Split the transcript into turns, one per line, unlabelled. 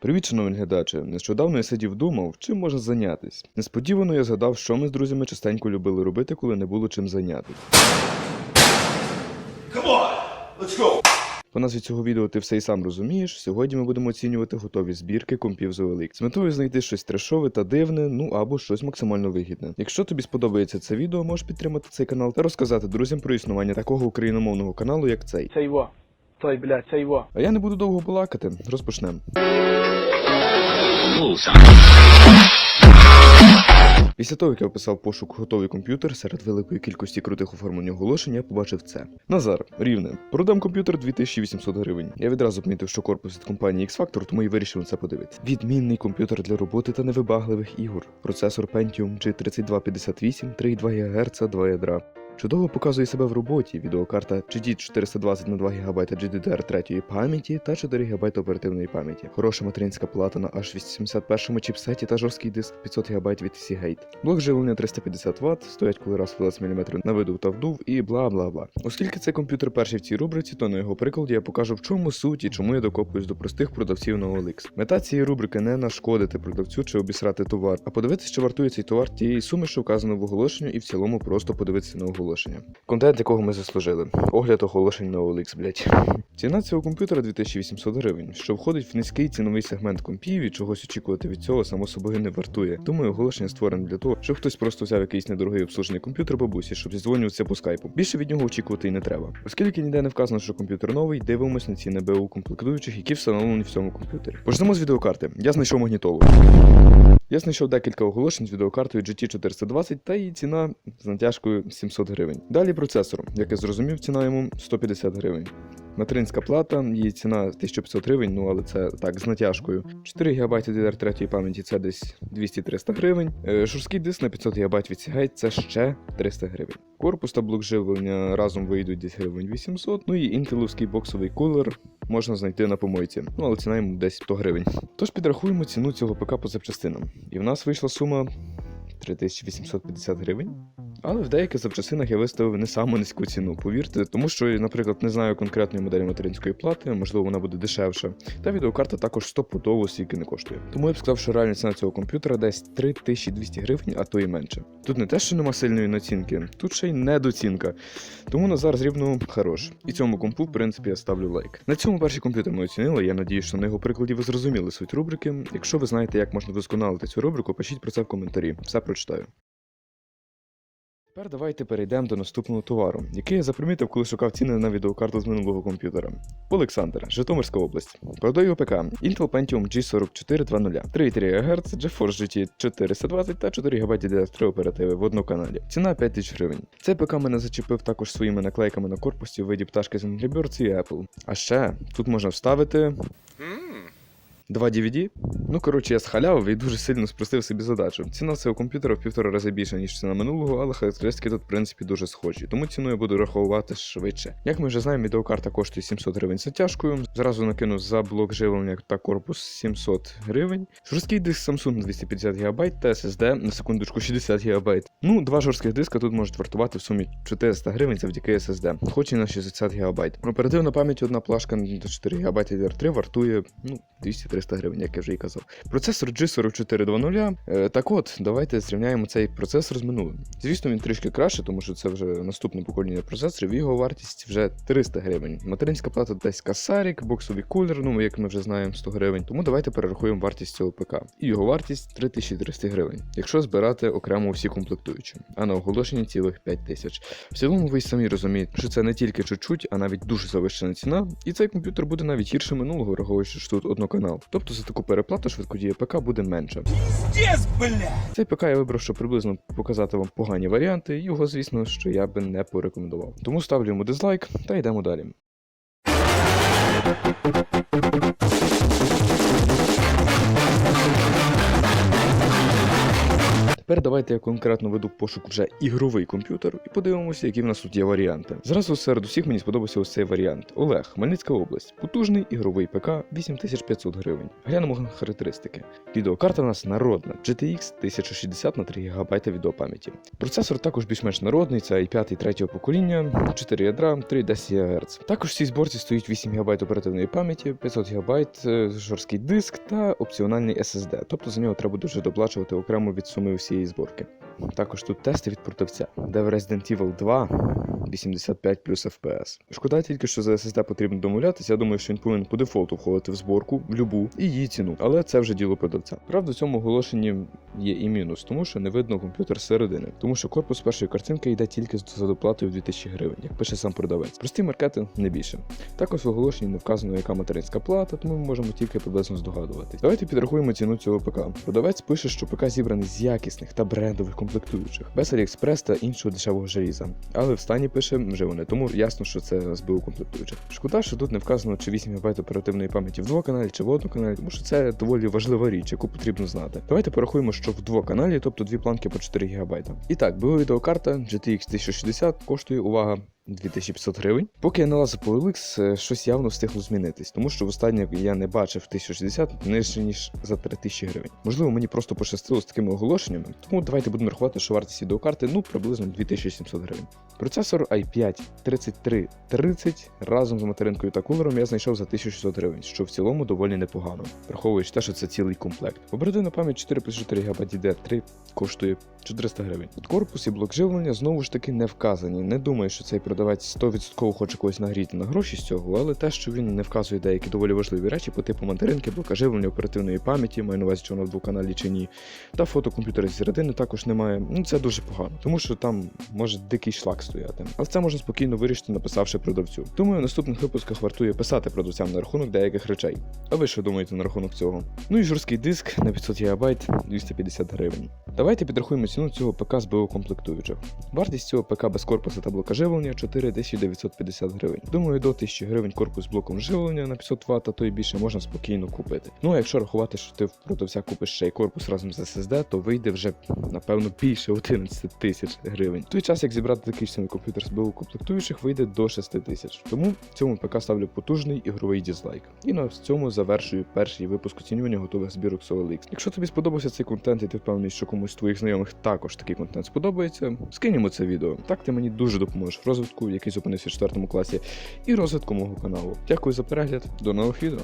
Привіт, шановні глядачі. Нещодавно я сидів думав, чим можна зайнятись. Несподівано я згадав, що ми з друзями частенько любили робити, коли не було чим зайнятись.
Come on, let's go.
По назві цього відео ти все і сам розумієш. Сьогодні ми будемо оцінювати готові збірки компів з OLX. з метою знайти щось трешове та дивне, ну або щось максимально вигідне. Якщо тобі сподобається це відео, можеш підтримати цей канал та розказати друзям про існування такого україномовного каналу, як цей.
Це його. Той, блядь, це його.
А я не буду довго балакати, розпочнемо. Після того, як я описав пошук готовий комп'ютер серед великої кількості крутих оформлень оголошень, я побачив це. Назар, рівне. Продам комп'ютер 2800 гривень. Я відразу помітив, що корпус від компанії X-Factor, тому і вирішив на це подивитися. Відмінний комп'ютер для роботи та невибагливих ігор. Процесор Pentium G3258, 3,2 ГГц, 2 ядра. Чудово показує себе в роботі. Відеокарта GT 420 на 2 ГБ GDDR 3 пам'яті та 4 ГБ оперативної пам'яті. Хороша материнська плата на H81 чіпсеті та жорсткий диск 500 ГБ від Seagate. Блок живлення 350 Вт, стоять коли раз 20 мм на видув та вдув і бла бла бла. Оскільки цей комп'ютер перший в цій рубриці, то на його прикладі я покажу в чому суть і чому я докопуюсь до простих продавців на OLX. Мета цієї рубрики не нашкодити продавцю чи обісрати товар, а подивитися, чи вартує цей товар тієї суми, що вказано в оголошенні, і в цілому просто подивитися на оголошення. Контент, якого ми заслужили. Огляд оголошень на OLX, блять. Ціна цього комп'ютера 2800 гривень, що входить в низький ціновий сегмент компів і чогось очікувати від цього само собою не вартує. Думаю, оголошення створене для того, щоб хтось просто взяв якийсь недорогий обслужений комп'ютер бабусі, щоб зідзвонюватися по скайпу. Більше від нього очікувати і не треба. Оскільки ніде не вказано, що комп'ютер новий, дивимось на ціни БУ комплектуючих, які встановлені в цьому комп'ютері. Почнемо з відеокарти. Я знайшов магнітолу. Я знайшов декілька оголошень з відеокартою GT 420 та її ціна з натяжкою 700 гривень. Далі процесор, як я зрозумів, ціна йому 150 гривень. Материнська плата, її ціна 1500 гривень, ну але це так, з натяжкою. 4 ГБ DDR3 пам'яті це десь 200-300 гривень. Е, Жорсткий диск на 500 ГБ від Seagate це ще 300 гривень. Корпус та блок живлення разом вийдуть десь гривень 800. Ну і інтеловський боксовий кулер можна знайти на помойці. Ну але ціна йому десь 100 гривень. Тож підрахуємо ціну цього ПК по запчастинам. І в нас вийшла сума 3850 гривень. Але в деяких запчастинах я виставив не саму низьку ціну, повірте, тому що, наприклад, не знаю конкретної моделі материнської плати, можливо, вона буде дешевша. Та відеокарта також стопудово стільки не коштує. Тому я б сказав, що реальна ціна цього комп'ютера десь 3200 гривень, а то і менше. Тут не те, що нема сильної націнки, тут ще й недоцінка. Тому Назар з рівну хорош. І цьому компу, в принципі, я ставлю лайк. На цьому перший комп'ютер ми оцінили. Я надію, що на його прикладі ви зрозуміли суть рубрики. Якщо ви знаєте, як можна вдосконалити цю рубрику, пишіть про це в коментарі. Все прочитаю. Тепер давайте перейдемо до наступного товару, який я запримітив, коли шукав ціни на відеокарту з минулого комп'ютера. Олександр, Житомирська область. Продаю ОПК Intel Pentium G4420, 3,3 ГГц, GeForce GT 420 та 4 ГБ DDR3 оперативи в одному каналі. Ціна 5000 гривень. Цей ПК мене зачепив також своїми наклейками на корпусі в виді пташки з Angry Birds і Apple. А ще тут можна вставити. Два DVD? Ну коротше, я схалявив і дуже сильно спростив собі задачу. Ціна цього комп'ютера в півтора рази більша, ніж ціна минулого, але характеристики тут, в принципі, дуже схожі. Тому ціну я буду рахувати швидше. Як ми вже знаємо, відеокарта коштує 700 гривень з затяжкою. Зразу накину за блок живлення та корпус 700 гривень. Жорсткий диск Samsung 250 ГБ та SSD на секундочку 60 ГБ. Ну, два жорстких диска тут можуть вартувати в сумі 400 гривень завдяки SSD, хоч і на 60 ГБ. Оперативна пам'ять одна плашка на 4 ГБ DDR3 вартує ну, 200-300 гривень, як я вже і казав. Процесор G4420. Е, так от, давайте зрівняємо цей процесор з минулим. Звісно, він трішки краще, тому що це вже наступне покоління процесорів, його вартість вже 300 гривень. Материнська плата десь касарік, боксовий кулер, ну як ми вже знаємо, 100 гривень. Тому давайте перерахуємо вартість цього ПК. І його вартість 3300 гривень, якщо збирати окремо всі комплектуючі, а на оголошенні цілих 5000. В цілому ви самі розумієте, що це не тільки чуть-чуть, а навіть дуже завищена ціна, і цей комп'ютер буде навіть гірше минулого, враховуючи, що тут одноканал. Тобто за таку переплату швидкодія ПК буде менша. Цей ПК я вибрав, щоб приблизно показати вам погані варіанти, його, звісно, що я би не порекомендував. Тому ставлю йому дизлайк та йдемо далі. Тепер давайте я конкретно веду пошук вже ігровий комп'ютер і подивимося, які в нас тут є варіанти. Зразу серед усіх мені сподобався ось цей варіант. Олег, Хмельницька область. Потужний ігровий ПК 8500 гривень. Глянемо характеристики. Відеокарта у нас народна GTX 1060 на 3 ГБ відеопам'яті. Процесор також більш-менш народний, це i5 третього покоління, 4 ядра, 3,10 ГГц. Також в цій зборці стоїть 8 ГБ оперативної пам'яті, 500 ГБ е, жорсткий диск та опціональний SSD, тобто за нього треба вже доплачувати окремо від суми всієї зборки. Також тут тести від продавця, де в Resident Evil 2 85 плюс FPS. Шкода тільки, що за SSD потрібно домовлятися. Я думаю, що він повинен по дефолту входити в зборку в любу і її ціну, але це вже діло продавця. Правда, в цьому оголошенні є і мінус, тому що не видно комп'ютер зсередини, тому що корпус першої картинки йде тільки за доплатою в 2000 гривень, як пише сам продавець. Простий маркетинг не більше. Також в оголошенні не вказано, яка материнська плата, тому ми можемо тільки приблизно здогадуватись. Давайте підрахуємо ціну цього ПК. Продавець пише, що ПК зібраний з якісних та брендових комплектуючих, без AliExpress та іншого дешевого желіза. Але в стані пише вживане, тому ясно, що це з БУ комплектуючих. Шкода, що тут не вказано, чи 8 ГБ оперативної пам'яті в двоканалі, чи в одноканалі, тому що це доволі важлива річ, яку потрібно знати. Давайте порахуємо, що в двоканалі, тобто дві планки по 4 ГБ. І так, відеокарта GTX 1060 коштує увага. 2500 гривень. Поки я налазив по OLX, е, щось явно встигло змінитись, тому що востаннє я не бачив 1060 нижче ніж за 3000 гривень. Можливо, мені просто пощастило з такими оголошеннями, тому давайте будемо рахувати, що вартість відеокарти ну приблизно 2700 гривень. Процесор i5 3330 разом з материнкою та кулером я знайшов за 1600 гривень, що в цілому доволі непогано, враховуючи те, що це цілий комплект. Оперативна пам'ять 4 плюс 4 ГБ DDR3 коштує 400 гривень. Корпус і блок живлення знову ж таки не вказані. Не думаю, що цей продавець 100% хоче когось нагріти на гроші з цього, але те, що він не вказує деякі доволі важливі речі по типу материнки, блока живлення, оперативної пам'яті, маю на увазі, чи вона в двоканалі чи ні, та фото комп'ютера зі середини також немає. Ну це дуже погано, тому що там може дикий шлак стояти. Але це можна спокійно вирішити, написавши продавцю. Думаю, в наступних випусках вартує писати продавцям на рахунок деяких речей. А ви що думаєте на рахунок цього? Ну і жорсткий диск на 500 ГБ 250 гривень. Давайте підрахуємо ціну цього ПК з БО комплектуючих. Вартість цього ПК без корпуса та блока живлення 4950 гривень. Думаю, до 1000 гривень корпус з блоком живлення на 500 Вт, то й більше можна спокійно купити. Ну а якщо рахувати, що ти в купиш ще й корпус разом з SSD, то вийде вже напевно більше 11 тисяч гривень. Той час, як зібрати такий самий комп'ютер з БУ комплектуючих, вийде до 6 тисяч. Тому цьому ПК ставлю потужний ігровий дізлайк. І на цьому завершую перший випуск оцінювання готових збірок з OLX. Якщо тобі сподобався цей контент, і ти впевнений, що комусь з твоїх знайомих також такий контент сподобається, скиньмо це відео. Так ти мені дуже допоможеш в розвитку, який зупинився в 4 класі, і розвитку мого каналу. Дякую за перегляд, до нових відео.